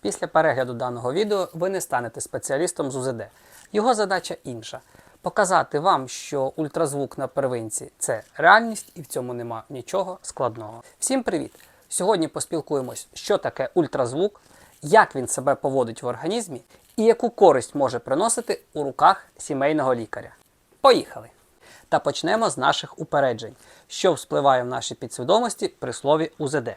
Після перегляду даного відео ви не станете спеціалістом з УЗД. Його задача інша показати вам, що ультразвук на первинці це реальність і в цьому нема нічого складного. Всім привіт! Сьогодні поспілкуємось, що таке ультразвук, як він себе поводить в організмі і яку користь може приносити у руках сімейного лікаря. Поїхали! Та почнемо з наших упереджень, що вспливає в нашій підсвідомості при слові УЗД.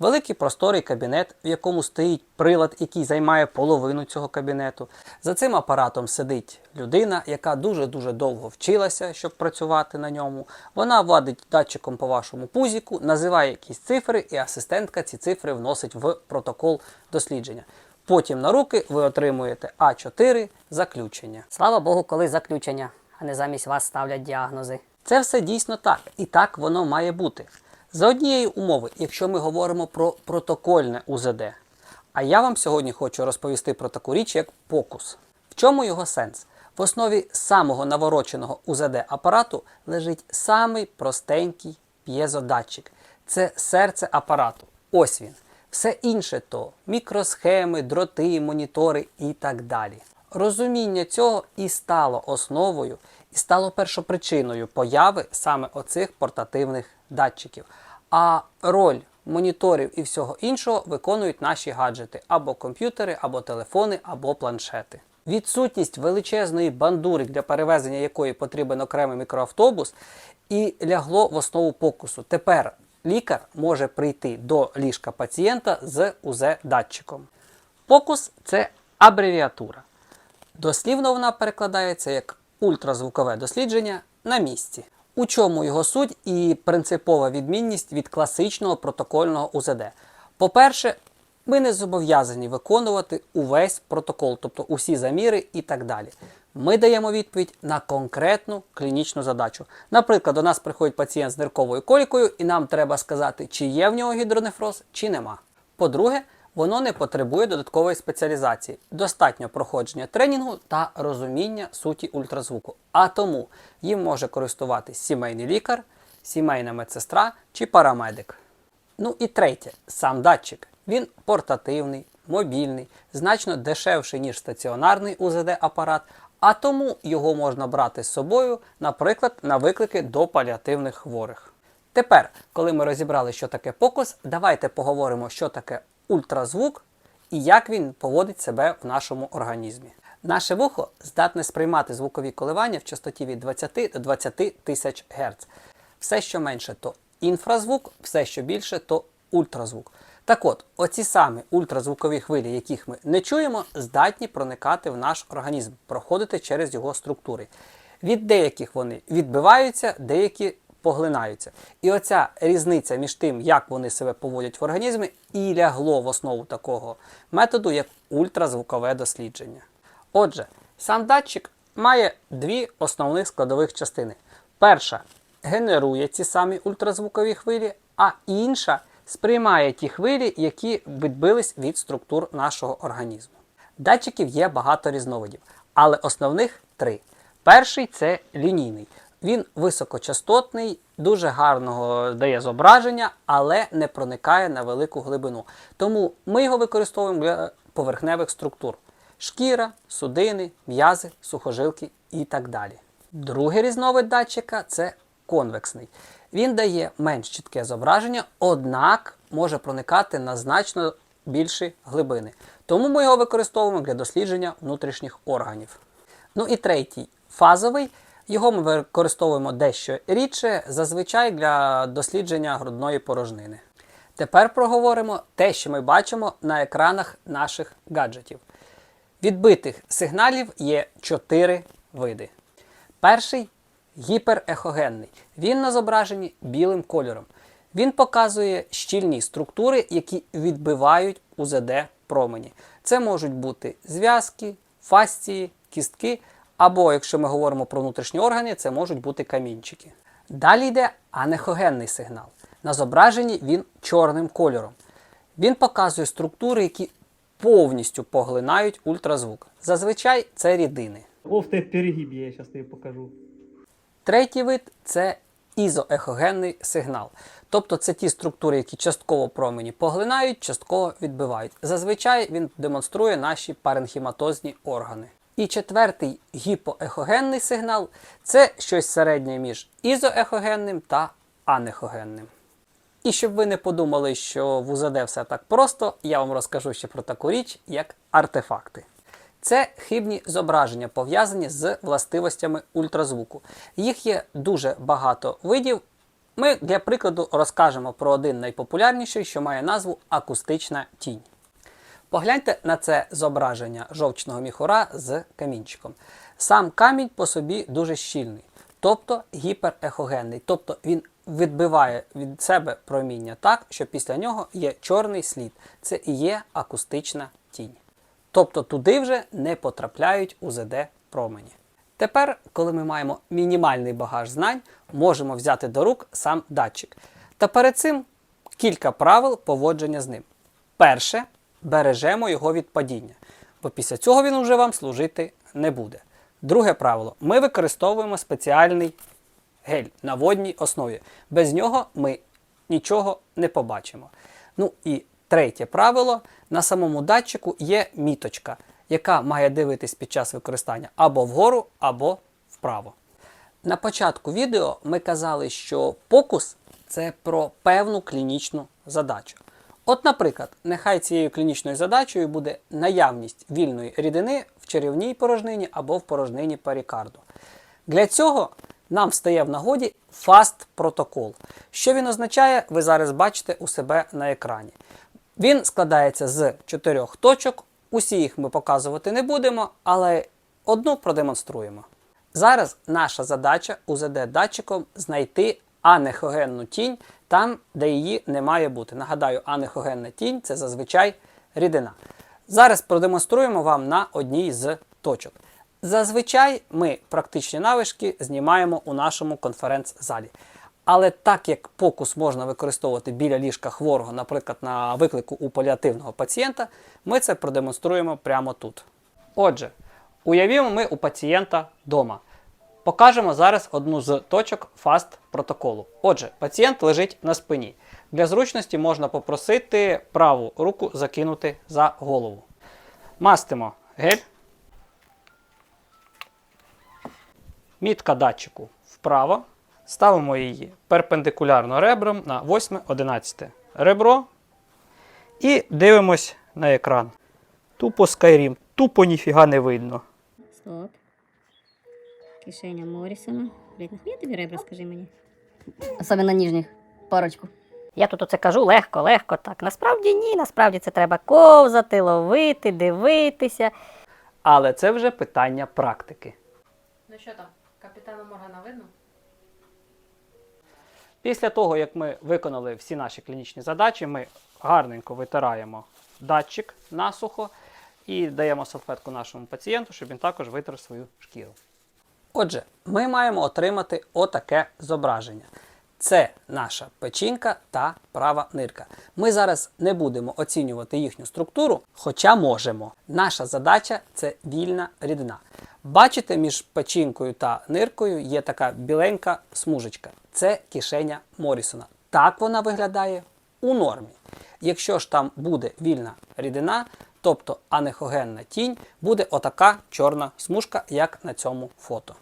Великий просторий кабінет, в якому стоїть прилад, який займає половину цього кабінету. За цим апаратом сидить людина, яка дуже-дуже довго вчилася, щоб працювати на ньому. Вона вводить датчиком по вашому пузіку, називає якісь цифри, і асистентка ці цифри вносить в протокол дослідження. Потім на руки ви отримуєте А4 заключення. Слава Богу, коли заключення, а не замість вас ставлять діагнози. Це все дійсно так, і так воно має бути. За однієї умови, якщо ми говоримо про протокольне УЗД. А я вам сьогодні хочу розповісти про таку річ, як покус. В чому його сенс? В основі самого навороченого УЗД апарату лежить самий простенький п'єзодатчик. Це серце апарату. Ось він. Все інше то мікросхеми, дроти, монітори і так далі. Розуміння цього і стало основою, і стало першопричиною появи саме оцих портативних датчиків. А роль моніторів і всього іншого виконують наші гаджети або комп'ютери, або телефони, або планшети. Відсутність величезної бандури, для перевезення якої потрібен окремий мікроавтобус, і лягло в основу покусу. Тепер лікар може прийти до ліжка пацієнта з УЗ-датчиком. Покус це абревіатура. Дослівно вона перекладається як ультразвукове дослідження на місці. У чому його суть і принципова відмінність від класичного протокольного УЗД. По-перше, ми не зобов'язані виконувати увесь протокол, тобто усі заміри і так далі. Ми даємо відповідь на конкретну клінічну задачу. Наприклад, до нас приходить пацієнт з нирковою колікою, і нам треба сказати, чи є в нього гідронефроз, чи нема. По-друге, воно не потребує додаткової спеціалізації, достатньо проходження тренінгу та розуміння суті ультразвуку. А тому їм може користуватись сімейний лікар, сімейна медсестра чи парамедик. Ну і третє, сам датчик. Він портативний, мобільний, значно дешевший, ніж стаціонарний УЗД-апарат, а тому його можна брати з собою, наприклад, на виклики до паліативних хворих. Тепер, коли ми розібрали, що таке покус, давайте поговоримо, що таке ультразвук і як він поводить себе в нашому організмі. Наше вухо здатне сприймати звукові коливання в частоті від 20 до 20 тисяч Гц. Все, що менше, то інфразвук, все, що більше, то ультразвук. Так от, оці самі ультразвукові хвилі, яких ми не чуємо, здатні проникати в наш організм, проходити через його структури. Від деяких вони відбиваються, деякі поглинаються. І оця різниця між тим, як вони себе поводять в організмі, і лягло в основу такого методу, як ультразвукове дослідження. Отже, сам датчик має дві основних складових частини. Перша генерує ці самі ультразвукові хвилі, а інша сприймає ті хвилі, які відбились від структур нашого організму. Датчиків є багато різновидів, але основних три. Перший це лінійний. Він високочастотний, дуже гарного дає зображення, але не проникає на велику глибину. Тому ми його використовуємо для поверхневих структур: шкіра, судини, м'язи, сухожилки і так далі. Другий різновид датчика це конвексний. Він дає менш чітке зображення, однак може проникати на значно більші глибини. Тому ми його використовуємо для дослідження внутрішніх органів. Ну і третій фазовий. Його ми використовуємо дещо рідше, зазвичай для дослідження грудної порожнини. Тепер проговоримо те, що ми бачимо на екранах наших гаджетів. Відбитих сигналів є чотири види. Перший гіперехогенний. Він на зображенні білим кольором. Він показує щільні структури, які відбивають УЗД промені. Це можуть бути зв'язки, фасції, кістки, або, якщо ми говоримо про внутрішні органи, це можуть бути камінчики. Далі йде анехогенний сигнал. На зображенні він чорним кольором. Він показує структури, які повністю поглинають ультразвук. Зазвичай це рідини. О, в тебе перегиб, я сейчас тебе покажу. Третій вид це ізоехогенний сигнал. Тобто це ті структури, які частково промені поглинають, частково відбивають. Зазвичай він демонструє наші паренхіматозні органи. І четвертий гіпоехогенний сигнал це щось середнє між ізоехогенним та анехогенним. І щоб ви не подумали, що в УЗД все так просто, я вам розкажу ще про таку річ, як артефакти. Це хибні зображення, пов'язані з властивостями ультразвуку. Їх є дуже багато видів. Ми для прикладу розкажемо про один найпопулярніший, що має назву акустична тінь. Погляньте на це зображення жовчного міхура з камінчиком. Сам камінь по собі дуже щільний, тобто гіперехогенний, тобто він відбиває від себе проміння так, що після нього є чорний слід. Це і є акустична тінь. Тобто туди вже не потрапляють УЗД промені. Тепер, коли ми маємо мінімальний багаж знань, можемо взяти до рук сам датчик. Та перед цим кілька правил поводження з ним. Перше, бережемо його від падіння, бо після цього він вже вам служити не буде. Друге правило: ми використовуємо спеціальний гель на водній основі. Без нього ми нічого не побачимо. Ну і третє правило: на самому датчику є міточка, яка має дивитись під час використання або вгору, або вправо. На початку відео ми казали, що покус це про певну клінічну задачу. От, наприклад, нехай цією клінічною задачею буде наявність вільної рідини в черевній порожнині або в порожнині перикарду. Для цього нам встає в нагоді FAST протокол. Що він означає, ви зараз бачите у себе на екрані. Він складається з чотирьох точок. Усі їх ми показувати не будемо, але одну продемонструємо. Зараз наша задача УЗД-датчиком знайти анехогенну тінь там, де її не має бути. Нагадаю, анехогенна тінь це зазвичай рідина. Зараз продемонструємо вам на одній з точок. Зазвичай ми практичні навички знімаємо у нашому конференц-залі. Але так як покус можна використовувати біля ліжка хворого, наприклад, на виклику у паліативного пацієнта, ми це продемонструємо прямо тут. Отже, уявімо ми у пацієнта вдома. Покажемо зараз одну з точок FAST протоколу. Отже, пацієнт лежить на спині. Для зручності можна попросити праву руку закинути за голову. Мастимо гель. Мітка датчику вправо. Ставимо її перпендикулярно ребрам на 8-11 ребро. І дивимось на екран. Тупо Skyrim, тупо ніфіга не видно. Стоп. Кишеня Морісона. Блять, нахуя тобі ребра, скажи мені? Особливо ніжніх. Парочку. Я тут оце кажу легко, легко так. Насправді ні, насправді це треба ковзати, ловити, дивитися. Але це вже питання практики. Ну що там, капітана Моргана видно? Після того, як ми виконали всі наші клінічні задачі, ми гарненько витираємо датчик насухо і даємо салфетку нашому пацієнту, щоб він також витер свою шкіру. Отже, ми маємо отримати отаке зображення. Це наша печінка та права нирка. Ми зараз не будемо оцінювати їхню структуру, хоча можемо. Наша задача це вільна рідина. Бачите, між печінкою та ниркою є така біленька смужечка. Це кишеня Морісона. Так вона виглядає у нормі. Якщо ж там буде вільна рідина, тобто анехогенна тінь, буде отака чорна смужка, як на цьому фото.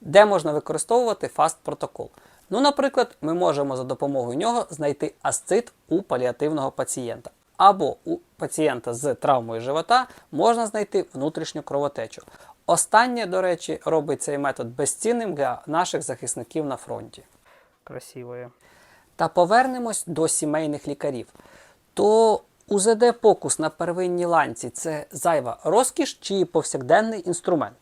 Де можна використовувати фаст протокол? Ну, наприклад, ми можемо за допомогою нього знайти асцит у паліативного пацієнта. Або у пацієнта з травмою живота можна знайти внутрішню кровотечу. Останнє, до речі, робить цей метод безцінним для наших захисників на фронті. Красивою. Та повернемось до сімейних лікарів. То УЗД-покус на первинній ланці це зайва розкіш чи повсякденний інструмент?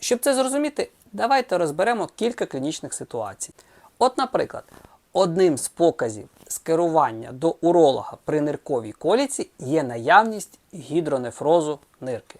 Щоб це зрозуміти, давайте розберемо кілька клінічних ситуацій. От, наприклад, одним з показів скерування до уролога при нирковій коліці є наявність гідронефрозу нирки.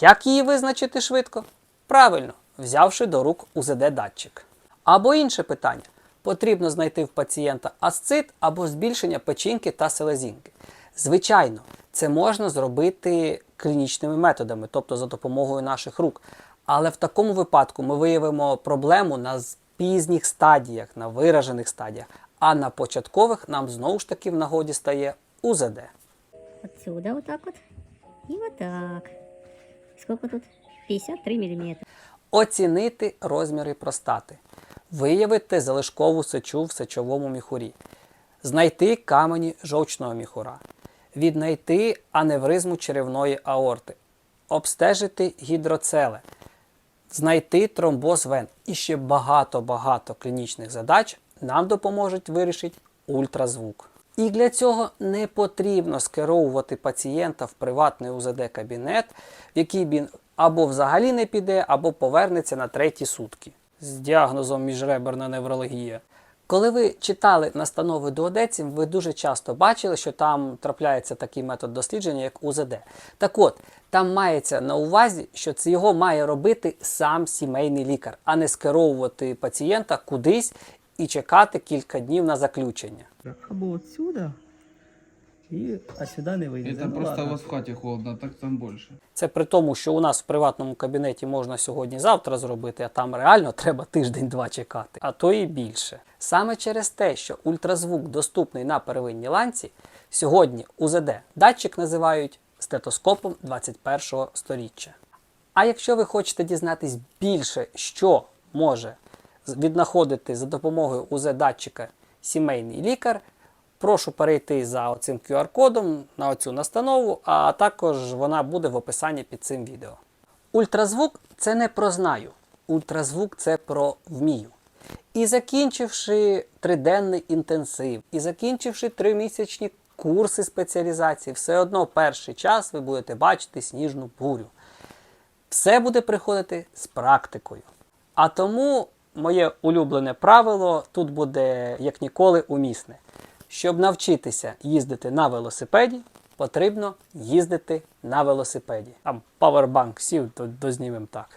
Як її визначити швидко? Правильно, взявши до рук УЗД-датчик. Або інше питання. Потрібно знайти в пацієнта асцит або збільшення печінки та селезінки. Звичайно, це можна зробити клінічними методами, тобто за допомогою наших рук. Але в такому випадку ми виявимо проблему на пізніх стадіях, на виражених стадіях. А на початкових нам знову ж таки в нагоді стає УЗД. Отсюда вот так вот. И вот так. Сколько тут? 53 миллиметра. Оцінити розміри простати, виявити залишкову сечу в сечовому міхурі, знайти камені жовчного міхура, віднайти аневризму черевної аорти, обстежити гідроцеле, знайти тромбоз вен і ще багато-багато клінічних задач нам допоможуть вирішити ультразвук. І для цього не потрібно скеровувати пацієнта в приватний УЗД-кабінет, в який він або взагалі не піде, або повернеться на треті сутки з діагнозом міжреберна неврологія. Коли ви читали настанови дуодеців, ви дуже часто бачили, що там трапляється такий метод дослідження, як УЗД. Так от, там мається на увазі, що це його має робити сам сімейний лікар, а не скеровувати пацієнта кудись і чекати кілька днів на заключення. Або отсюда, і, а сюди не вийде. Это Ну, просто ладно. у вас в хате холодно, так там больше. Це при тому, що у нас в приватному кабінеті можна сьогодні-завтра зробити, а там реально треба тиждень-два чекати, а то і більше. Саме через те, що ультразвук доступний на первинній ланці, сьогодні УЗД датчик називають стетоскопом 21-го сторіччя. А якщо ви хочете дізнатись більше, що може віднаходити за допомогою УЗ-датчика сімейний лікар, прошу перейти за оцим QR-кодом на оцю настанову, а також вона буде в описанні під цим відео. Ультразвук це не про знаю. Ультразвук це про вмію. І закінчивши триденний інтенсив, і закінчивши тримісячні курси спеціалізації, все одно перший час ви будете бачити сніжну бурю. Все буде приходити з практикою. А тому моє улюблене правило тут буде як ніколи умісне. Щоб навчитися їздити на велосипеді, потрібно їздити на велосипеді. Там павербанк сів, то дознімем так.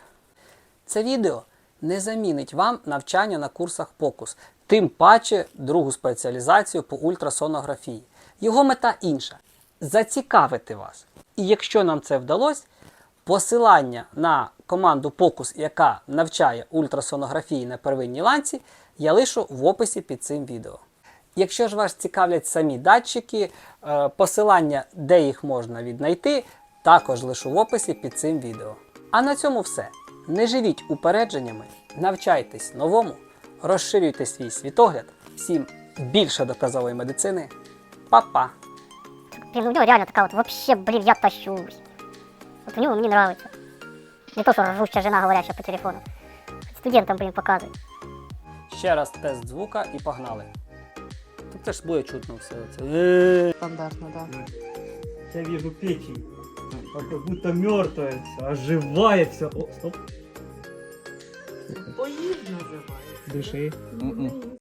Це відео не замінить вам навчання на курсах POCUS, тим паче другу спеціалізацію по ультрасонографії. Його мета інша зацікавити вас. І якщо нам це вдалося, посилання на команду POCUS, яка навчає ультрасонографії на первинній ланці, я лишу в описі під цим відео. Якщо ж вас цікавлять самі датчики, е, посилання, де їх можна віднайти, також лишу в описі під цим відео. А на цьому все. Не живіть упередженнями, навчайтесь новому, розширюйте свій світогляд. Всім більше доказової медицини. Па-па! У реально такая вот вообще, блин, я тащусь. Вот у него мне нравится. Не то, что ржущая жена, говорящая по телефону. Студентам, блин, показывает. Ще раз тест звука і погнали. Тут теж буде чутно все це. Стандартно, Стандартно, да. Я вижу печень. А как будто мертвая все, оживает все. О, стоп. Поїзд називається. Дыши.